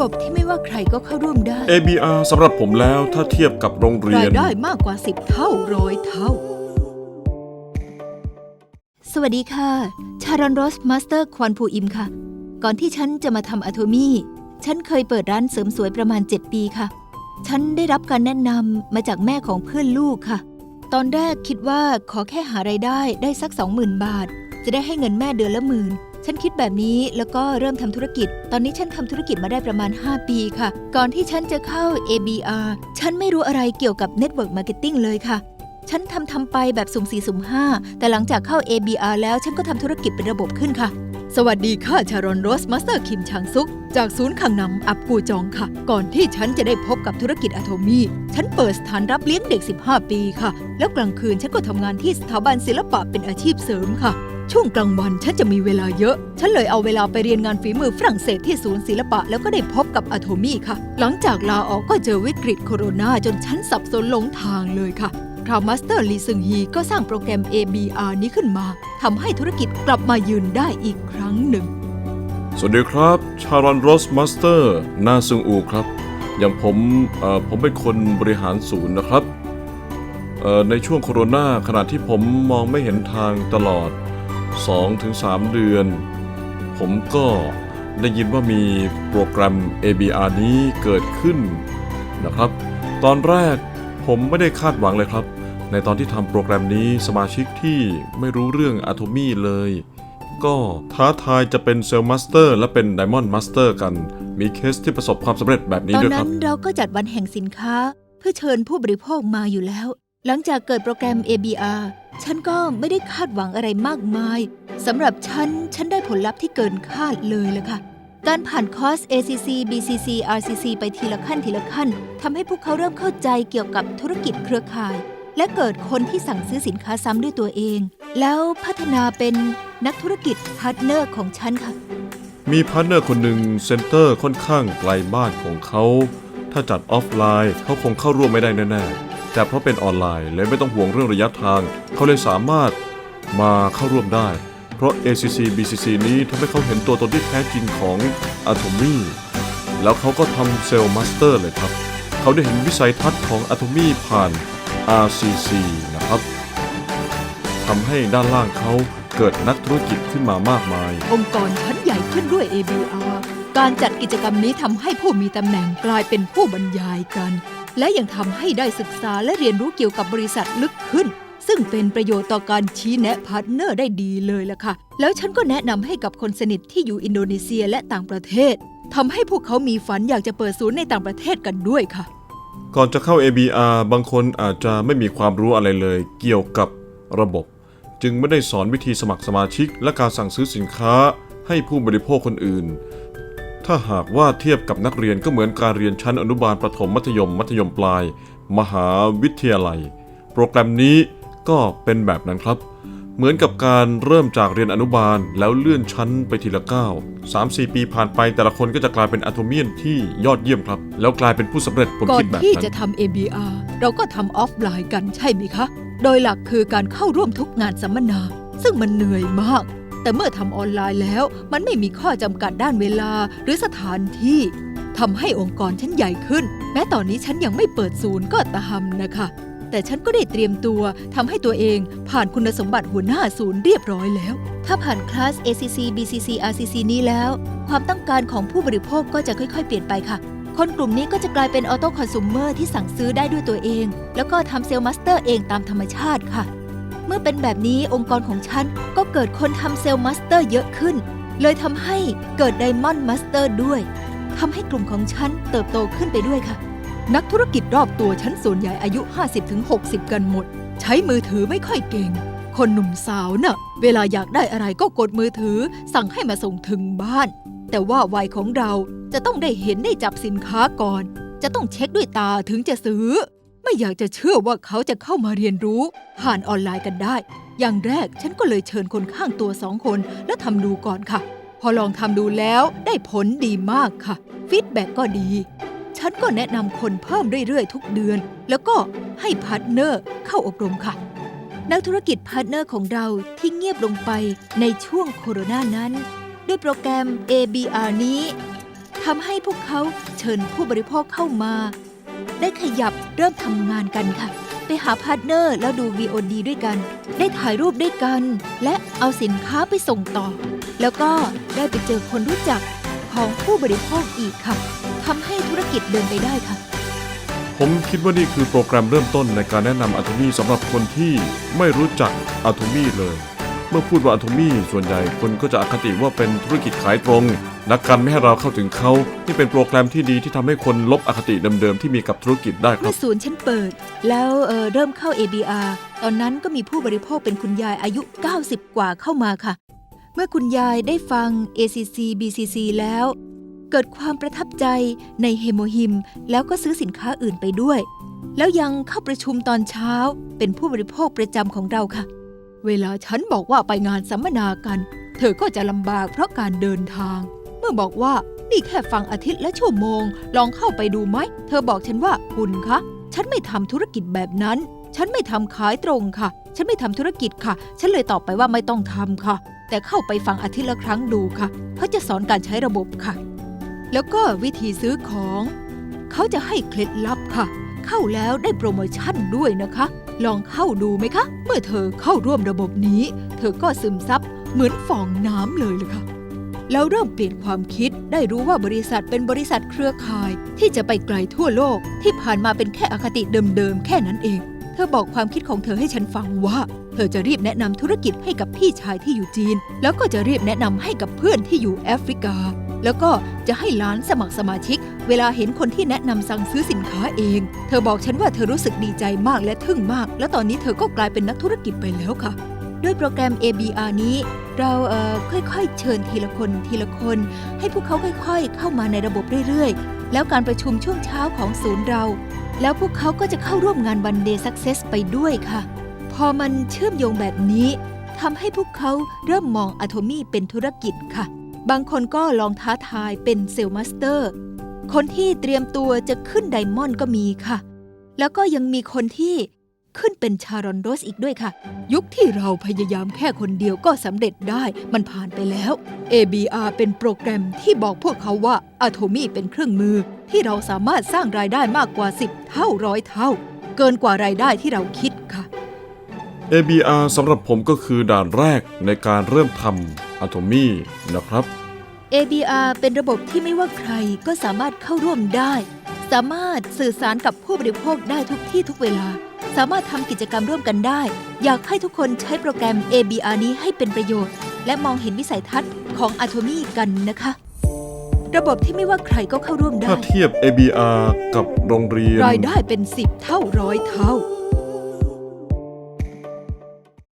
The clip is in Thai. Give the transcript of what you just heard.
บบที่ไม่ว่าใครก็เข้าร่วมได้ ABR สำหรับผมแล้วถ้าเทียบกับโรงเรีรายยน ได้มากกว่า 10 เท่าร้อยเท่า สวัสดีค่ะ ชารอนโรสมาสเตอร์ควันพูอิมค่ะ ก่อนที่ฉันจะมาทำอะโทมี่ ฉันเคยเปิดร้านเสริมสวยประมาณ 7 ปีค่ะ ฉันได้รับการแนะนำมาจากแม่ของเพื่อนลูกค่ะ ตอนแรกคิดว่าขอแค่หารายได้ได้สัก 20,000 บาท จะได้ให้เงินแม่เดือนละหมื่น ฉันคิดแบบนี้แล้วก็เริ่มทำธุรกิจ ตอนนี้ฉันทำธุรกิจมาได้ประมาณ 5 ปีค่ะ ก่อนที่ฉันจะเข้า ABR ฉันไม่รู้อะไรเกี่ยวกับ Network Marketing เลยค่ะ ฉันทำทำไปแบบสุ่มสี่สุ่มห้าแต่หลังจากเข้า ABR แล้วฉันก็ทำธุรกิจเป็นระบบขึ้นค่ะสวัสดีค่ะ ชารอนโรสมาสเตอร์คิมชางซุก จากศูนย์ขังนำอับกูจองค่ะ ก่อนที่ฉันจะได้พบกับธุรกิจอะโทมี่ฉันเปิดสถานรับเลี้ยงเด็ก 15 ปีค่ะ แล้วกลางคืนฉันก็ทำงานที่สถาบันศิลปะเป็นอาชีพเสริมค่ะ ช่วงกลางวันฉันจะมีเวลาเยอะ ฉันเลยเอาเวลาไปเรียนงานฝีมือฝรั่งเศสที่ศูนย์ศิลปะ แล้วก็ได้พบกับอะโทมี่ค่ะ หลังจากลาออกก็เจอวิกฤตโคโรนาจนฉันสับสนหลงทางเลยค่ะ คราวมาสเตอร์ลีซึงฮีก็สร้างโปรแกรม ABR นี้ขึ้นมาทำให้ธุรกิจกลับมายืนได้อีกครั้งหนึ่ง สวัสดีครับ ชารอนโรสมาสเตอร์นาซึงอูครับ อย่างผมเอ่อผมเป็นคนบริหารศูนย์นะครับเอ่อในช่วงโคโรนาขณะที่ผมมองไม่เห็นทางตลอด 2-3 เดือน ผมก็ได้ยินว่ามีโปรแกรม ABR นี้เกิดขึ้นนะครับ ตอนแรกผมไม่ได้คาดหวังเลยครับ ในตอนที่ทำโปรแกรมนี้สมาชิกที่ไม่รู้เรื่องอะโทมี่เลย ก็ท้าทายจะเป็นเซลล์มาสเตอร์และเป็นไดมอนด์มาสเตอร์กัน มีเคสที่ประสบความสำเร็จแบบนี้ตอนด้วยคนั้รับ นเราก็จัดวันแห่งสินค้า เพื่อเชิญผู้บริโภคมาอยู่แล้ว หลังจากเกิดโปรแกรม ABR ฉันก็ไม่ได้คาดหวังอะไรมากมายสำหรับฉัน ฉันได้ผลลัพธ์ที่เกินคาดเลยละค่ะ การผ่านคอร์ส ACC BCC RCC ไปทีละขั้นทีละขั้นทำให้พวกเขาเริ่มเข้าใจเกี่ยวกับธุรกิจเครือข่าย และเกิดคนที่สั่งซื้อสินค้าซ้ำด้วยตัวเอง แล้วพัฒนาเป็นนักธุรกิจพาร์ทเนอร์ของฉันค่ะ มีพาร์ทเนอร์คนหนึ่งเซ็นเตอร์ค่อนข้างไกลบ้านของเขา ถ้าจัดออฟไลน์เขาคงเข้าร่วมไม่ได้แน่ๆ แต่เพราะเป็นออนไลน์เลยไม่ต้องห่วงเรื่องระยะทาง เขาเลยสามารถมาเข้าร่วมได้ เพราะ ACC BCC นี้ทำให้เขาเห็นตัวตนที่แท้จริงของ Atomy แล้วเขาก็ทำเซลล์มาสเตอร์เลยครับ เขาได้เห็นวิสัยทัศน์ของ Atomy ผ่าน RCC นะครับทำให้ด้านล่างเขาเกิดนักธุรกิจขึ้นมามากมาย องค์กรชั้นใหญ่ขึ้นด้วย ABR การจัดกิจกรรมนี้ทำให้ผู้มีตำแหน่งกลายเป็นผู้บรรยายกัน และยังทำให้ได้ศึกษาและเรียนรู้เกี่ยวกับบริษัทลึกขึ้น ซึ่งเป็นประโยชน์ต่อการชี้แนะพาร์ทเนอร์ได้ดีเลยล่ะค่ะ แล้วฉันก็แนะนำให้กับคนสนิทที่อยู่อินโดนีเซียและต่างประเทศทำให้พวกเขามีฝันอยากจะเปิดศูนย์ในต่างประเทศกันด้วยค่ะ ก่อนจะเข้า ABR บางคนอาจจะไม่มีความรู้อะไรเลย เกี่ยวกับระบบ จึงไม่ได้สอนวิธีสมัครสมาชิก และการสั่งซื้อสินค้า ให้ผู้บริโภคคนอื่น ถ้าหากว่าเทียบกับนักเรียนก็เหมือนการเรียนชั้นอนุบาลประถมมัธยมมัธยมปลาย มหาวิทยาลัย โปรแกรมนี้ก็เป็นแบบนั้นครับ เหมือนกับการเริ่มจากเรียนอนุบาลแล้วเลื่อนชั้นไปทีละก้าว3-4 ปีผ่านไปแต่ละคนก็จะกลายเป็นอะโทเมียนที่ยอดเยี่ยมครับ แล้วกลายเป็นผู้สำเร็จผมก่อคินดแบบที่นั้จะทำ ABR เราก็ทำออฟไลน์กันใช่ไหมคะ โดยหลักคือการเข้าร่วมทุกงานสัมมนา ซึ่งมันเหนื่อยมาก แต่เมื่อทำออนไลน์แล้ว มันไม่มีข้อจำกัดด้านเวลาหรือสถานที่ทำให้องค์กรฉันใหญ่ขึ้น แม้ตอนนี้ฉันยังไม่เปิดศูนย์ก็ตามนะคะ แต่ฉันก็ได้เตรียมตัวทำให้ตัวเองผ่านคุณสมบัติหัวหน้าศูนย์เรียบร้อยแล้ว ถ้าผ่านคลาส ACC BCC RCC นี้แล้ว ความต้องการของผู้บริโภคก็จะค่อยๆ เปลี่ยนไปค่ะ คนกลุ่มนี้ก็จะกลายเป็นออโต้คอน sumer ที่สั่งซื้อได้ด้วยตัวเอง แล้วก็ทำเซลล์มาสเตอร์เองตามธรรมชาติค่ะ เมื่อเป็นแบบนี้องค์กรของฉันก็เกิดคนทำเซลล์มาสเตอร์เยอะขึ้น เลยทำให้เกิดไดมอนด์มาสเตอร์ด้วยทำให้กลุ่มของฉันเติบโตขึ้นไปด้วยค่ะ นักธุรกิจรอบตัวฉันส่วนใหญ่อายุ 50-60 กันหมด ใช้มือถือไม่ค่อยเก่ง คนหนุ่มสาวน่ะ เวลาอยากได้อะไรก็กดมือถือ สั่งให้มาส่งถึงบ้าน แต่ว่าวัยของเราจะต้องได้เห็นได้จับสินค้าก่อน จะต้องเช็คด้วยตาถึงจะซื้อ ไม่อยากจะเชื่อว่าเขาจะเข้ามาเรียนรู้ ผ่านออนไลน์กันได้ อย่างแรกฉันก็เลยเชิญคนข้างตัวสองคนแล้วทำดูก่อนค่ะ พอลองทำดูแล้วได้ผลดีมากค่ะฟีดแบ็กก็ดี ฉันก็แนะนำคนเพิ่มเรื่อยๆ ทุกเดือน แล้วก็ให้พาร์ทเนอร์เข้าอบรมค่ะ นักธุรกิจพาร์ทเนอร์ของเราที่เงียบลงไปในช่วงโคโรนานั้น ด้วยโปรแกรม ABR นี้ทำให้พวกเขาเชิญผู้บริโภคเข้ามา ได้ขยับเริ่มทำงานกันค่ะ ไปหาพาร์ทเนอร์แล้วดู VOD ด้วยกัน ได้ถ่ายรูปด้วยกัน และเอาสินค้าไปส่งต่อ แล้วก็ได้ไปเจอคนรู้จักของผู้บริโภคอีกค่ะทำให้ธุรกิจเดินไปได้ค่ะ ผมคิดว่านี่คือโปรแกรมเริ่มต้นในการแนะนำอะโทมี่สำหรับคนที่ไม่รู้จักอะโทมี่เลย เมื่อพูดว่าอะโทมี่ส่วนใหญ่คนก็จะอคติว่าเป็นธุรกิจขายตรง นักการไม่ให้เราเข้าถึงเขานี่เป็นโปรแกรมที่ดีที่ทำให้คนลบอคติเดิมๆที่มีกับธุรกิจได้ครัเมื่บ อศูนย์ฉันเปิด แล้วเอ่อเริ่มเข้า ABR ตอนนั้นก็มีผู้บริโภคเป็นคุณยายอายุ 90 กว่าเข้ามาค่ะ เมื่อคุณยายได้ฟัง ACC BCC แล้ว เกิดความประทับใจในเฮโมฮิม แล้วก็ซื้อสินค้าอื่นไปด้วย แล้วยังเข้าประชุมตอนเช้าเป็นผู้บริโภคประจำของเราค่ะ เวลาฉันบอกว่าไปงานสัมมนากัน เธอก็จะลำบากเพราะการเดินทาง เมื่อบอกว่านี่แค่ฟังอาทิตย์ละชั่วโมง ลองเข้าไปดูไหม เธอบอกฉันว่าคุณคะ ฉันไม่ทำธุรกิจแบบนั้น ฉันไม่ทำขายตรงค่ะ ฉันไม่ทำธุรกิจค่ะ ฉันเลยตอบไปว่าไม่ต้องทำค่ะ แต่เข้าไปฟังอาทิตย์ละครั้งดูค่ะ เขาจะสอนการใช้ระบบค่ะ แล้วก็วิธีซื้อของ เขาจะให้เคล็ดลับค่ะ เข้าแล้วได้โปรโมชั่นด้วยนะคะ ลองเข้าดูไหมคะ เมื่อเธอเข้าร่วมระบบนี้ เธอก็ซึมซับเหมือนฟองน้ำเลยเลยค่ะ แล้วเริ่มเปลี่ยนความคิดได้รู้ว่าบริษัทเป็นบริษัทเครือข่าย ที่จะไปไกลทั่วโลกที่ผ่านมาเป็นแค่อคติเดิมๆแค่นั้นเอง เธอบอกความคิดของเธอให้ฉันฟังว่า เธอจะรีบแนะนำธุรกิจให้กับพี่ชายที่อยู่จีน แล้วก็จะรีบแนะนำให้กับเพื่อนที่อยู่แอฟริกา แล้วก็จะให้ร้านสมัครสมาชิก เวลาเห็นคนที่แนะนำสั่งซื้อสินค้าเอง เธอบอกฉันว่าเธอรู้สึกดีใจมากและทึ่งมาก และตอนนี้เธอก็กลายเป็นนักธุรกิจไปแล้วค่ะ ด้วยโปรแกรม ABR นี้ เราเค่อยๆ เชิญทีละคนทีละคน ให้พวกเขาค่อยๆ เข้ามาในระบบเรื่อยๆ แล้วการประชุมช่วงเช้าของศูนย์เรา แล้วพวกเขาก็จะเข้าร่วมงานวันเดย์สักเซสไปด้วยค่ะ พอมันเชื่อมโยงแบบนี้ทำให้พวกเขาเริ่มมองอะโทมี่เป็นธุรกิจค่ะ บางคนก็ลองท้าทายเป็นเซลล์มาสเตอร์ คนที่เตรียมตัวจะขึ้นไดมอนด์ก็มีค่ะ แล้วก็ยังมีคนที่ ขึ้นเป็นชารอนโรสอีกด้วยค่ะ ยุคที่เราพยายามแค่คนเดียวก็สำเร็จได้มันผ่านไปแล้ว ABR เป็นโปรแกรมที่บอกพวกเขาว่าอะโทมี่เป็นเครื่องมือ ที่เราสามารถสร้างรายได้มากกว่า 10 เท่าร้อยเท่า เกินกว่ารายได้ที่เราคิดค่ะ ABR สำหรับผมก็คือด่านแรกในการเริ่มทำอะโทมี่นะครับ ABR เป็นระบบที่ไม่ว่าใครก็สามารถเข้าร่วมได้ สามารถสื่อสารกับผู้บริโภคได้ทุกที่ทุกเวลา สามารถทำกิจกรรมร่วมกันได้ อยากให้ทุกคนใช้โปรแกรม ABR นี้ให้เป็นประโยชน์ และมองเห็นวิสัยทัศน์ของ Atomy กันนะคะ ระบบที่ไม่ว่าใครก็เข้าร่วมได้ถ้าเทียบ ABR กับโรงเรียน รายได้เป็น10เท่าร้อยเท่า